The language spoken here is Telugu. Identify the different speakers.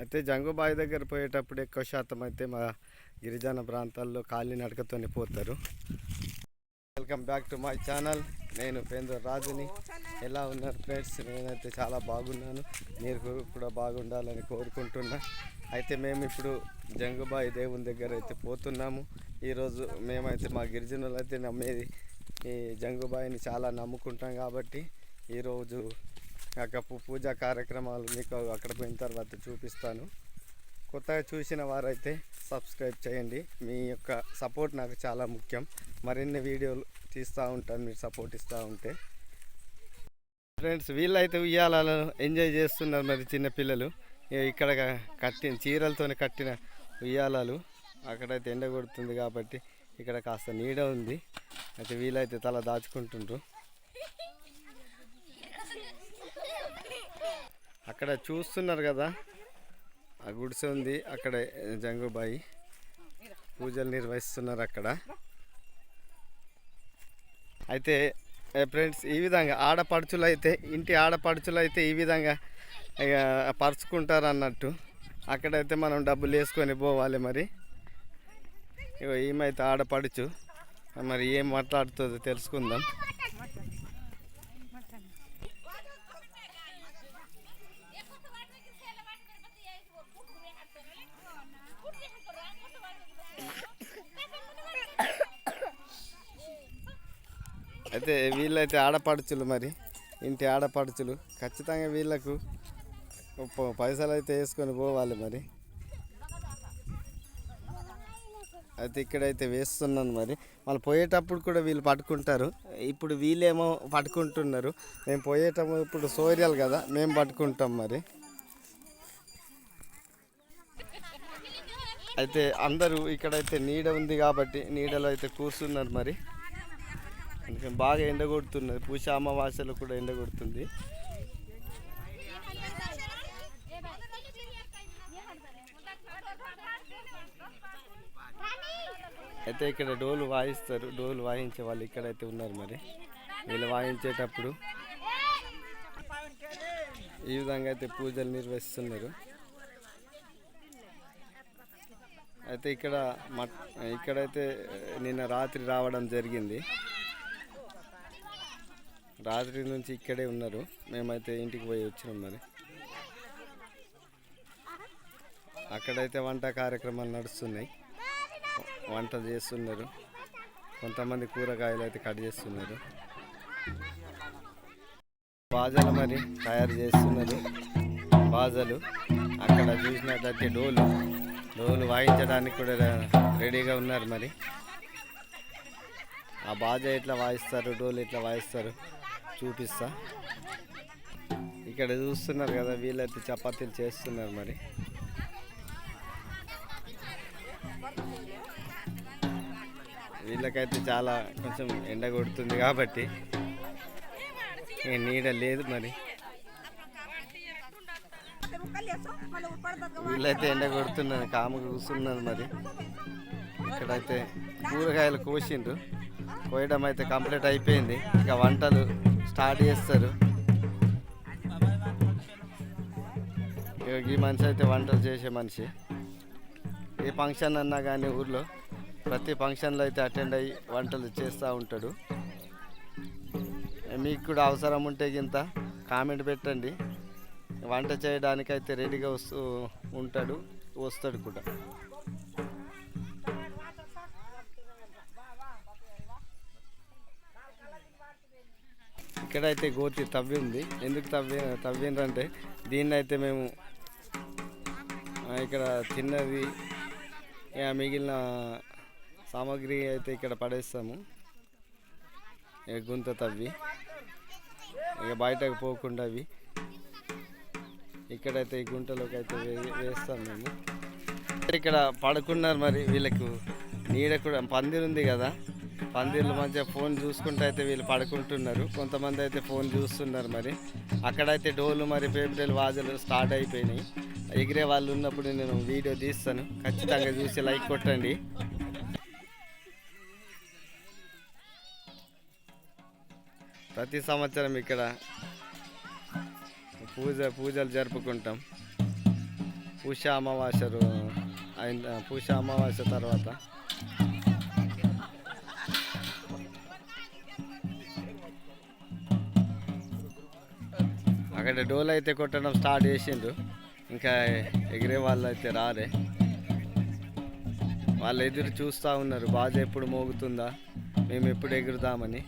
Speaker 1: అయితే జంగుబాయి దగ్గర పోయేటప్పుడు ఎక్కువ శాతం అయితే మా గిరిజన ప్రాంతాల్లో కాలినడకతోనే పోతారు. Welcome back to my channel నేను పేంద్ర రాజుని. ఎలా ఉన్నారు ఫ్రెండ్స్ నేనైతే చాలా బాగున్నాను. మీరు కూడా బాగుండాలని కోరుకుంటున్నా. అయితే మేము ఇప్పుడు జంగుబాయి దేవుని దగ్గర అయితే పోతున్నాము. ఈరోజు మేమైతే మా గిరిజనులు అయితే నమ్మేది ఈ జంగుబాయిని చాలా నమ్ముకుంటాం కాబట్టి ఈరోజు అక్కడ పూజా కార్యక్రమాలు మీకు అక్కడ పోయిన తర్వాత చూపిస్తాను. కొత్తగా చూసిన వారైతే సబ్స్క్రైబ్ చేయండి. మీ యొక్క సపోర్ట్ నాకు చాలా ముఖ్యం. మరిన్ని వీడియోలు తీస్తూ ఉంటాను మీరు సపోర్ట్ ఇస్తూ ఉంటే. ఫ్రెండ్స్ వీళ్ళైతే ఉయ్యాలలో ఎంజాయ్ చేస్తున్నారు మరి చిన్నపిల్లలు ఇక్కడ కట్టిన చీరలతో కట్టిన ఉయ్యాలలు. అక్కడైతే ఎండ కొడుతుంది కాబట్టి ఇక్కడ కాస్త నీడ ఉంది. అయితే వీళ్ళైతే తల దాచుకుంటుండ్రు. అక్కడ చూస్తున్నారు కదా. ఆ గుడిసె ఉంది. అక్కడ జంగుబాయి పూజలు నిర్వహిస్తున్నారు అక్కడ. అయితే ఫ్రెండ్స్ ఈ విధంగా ఆడపడుచులు అయితే ఇంటి ఆడపడుచులు అయితే ఈ విధంగా ఇక పరుచుకుంటారు అన్నట్టు అక్కడైతే మనం డబ్బులు వేసుకొని పోవాలి మరి. ఇగో ఏమైతే ఆడపడుచు. మరి ఏం మాట్లాడుతుందో తెలుసుకుందాం. అయితే వీళ్ళైతే ఆడపడుచులు మరి. ఇంటి ఆడపడుచులు. ఖచ్చితంగా వీళ్ళకు పైసలు అయితే వేసుకొని పోవాలి మరి. అయితే ఇక్కడైతే వేస్తున్నాను మరి. మళ్ళీ పోయేటప్పుడు కూడా వీళ్ళు పట్టుకుంటారు. ఇప్పుడు వీళ్ళేమో పట్టుకుంటున్నారు. మేము పోయేటప్పుడు ఇప్పుడు సోర్యాలు కదా మేము పట్టుకుంటాం మరి. అయితే అందరూ ఇక్కడైతే నీడ ఉంది కాబట్టి నీడలో అయితే కూర్చున్నారు మరి. కొంచెం బాగా ఎండ కొడుతున్నది. పూష అమావాస్యలో కూడా ఎండ కొడుతుంది. అయితే ఇక్కడ డోలు వాయిస్తారు. డోలు వాయించే వాళ్ళు ఇక్కడైతే ఉన్నారు మరి. వీళ్ళు వాయించేటప్పుడు ఈ విధంగా అయితే పూజలు నిర్వహిస్తున్నారు. అయితే ఇక్కడ మట్ ఇక్కడైతే నిన్న రాత్రి రావడం జరిగింది. రాత్రి నుంచి ఇక్కడే ఉన్నారు. మేమైతే ఇంటికి పోయి వచ్చినాం మరి. అక్కడైతే వంట కార్యక్రమాలు నడుస్తున్నాయి. వంట చేస్తున్నారు. కొంతమంది కూరగాయలు అయితే కట్ చేస్తున్నారు. బాజలు మరి తయారు చేస్తున్నారు. బాజలు. అక్కడ చూసినట్లయితే డోలు. డోలు వాయించడానికి కూడా రెడీగా ఉన్నారు మరి. ఆ బాజ ఎట్లా వాయిస్తారు? డోలు ఎట్లా వాయిస్తారు? చూపిస్తా. ఇక్కడ చూస్తున్నారు కదా వీళ్ళైతే చపాతీలు చేస్తున్నారు మరి. వీళ్ళకైతే చాలా కొంచెం ఎండ కొడుతుంది కాబట్టి నీడ లేదు మరి. వీళ్ళైతే ఎండ కొడుతున్నారు కాముగా కూర్చున్నారు మరి. ఇక్కడైతే కూరగాయలు కోసిండ్రు. కోయడం అయితే కంప్లీట్ అయిపోయింది. ఇక వంటలు స్టార్ట్ చేస్తారు. ఇక ఈ మనిషి అయితే వంటలు చేసే మనిషి. ఏ ఫంక్షన్ అన్నా కానీ ఊర్లో ప్రతి ఫంక్షన్లో అయితే అటెండ్ అయ్యి వంటలు చేస్తూ ఉంటాడు. మీకు కూడా అవసరం ఉంటే గింత కామెంట్ పెట్టండి. వంట చేయడానికైతే రెడీగా వస్తూ ఉంటాడు వస్తాడు కూడా. ఇక్కడైతే గోతి తవ్వి ఉంది. ఎందుకు తవ్వి తవ్విందంటే దీన్ని అయితే మేము ఇక్కడ తిన్నది ఇక మిగిలిన సామాగ్రి అయితే ఇక్కడ పడేస్తాము. ఇక గుంత తవ్వి ఇక బయటకు పోకుండా అవి. ఇక్కడైతే ఈ గుంటలోకి అయితే వే- వేస్తాం మేము. ఇక్కడ పడుకున్నారు మరి వీళ్ళకు నీడ కూడా పందిరుంది కదా. పందిర్లు మంచిగా ఫోన్ చూసుకుంటూ అయితే వీళ్ళు పడుకుంటున్నారు. కొంతమంది అయితే ఫోన్ చూస్తున్నారు మరి. అక్కడైతే డోలు మరి పేపర్లు వాజలు స్టార్ట్ అయిపోయినాయి. ఎగిరే వాళ్ళు ఉన్నప్పుడు నేను వీడియో తీస్తాను. ఖచ్చితంగా చూసి లైక్ కొట్టండి. ప్రతి సంవత్సరం ఇక్కడ పూజ పూజలు జరుపుకుంటాం. పూష అమావాస్య అయిన పూష అమావాస్య తర్వాత. అక్కడ డోల్ అయితే కొట్టడం స్టార్ట్ చేసిండ్రు. ఇంకా ఎగిరే వాళ్ళు అయితే రారే వాళ్ళు ఎదురు చూస్తూ ఉన్నారు బాజ ఎప్పుడు మోగుతుందా? మేము ఎప్పుడు ఎగురుదామని.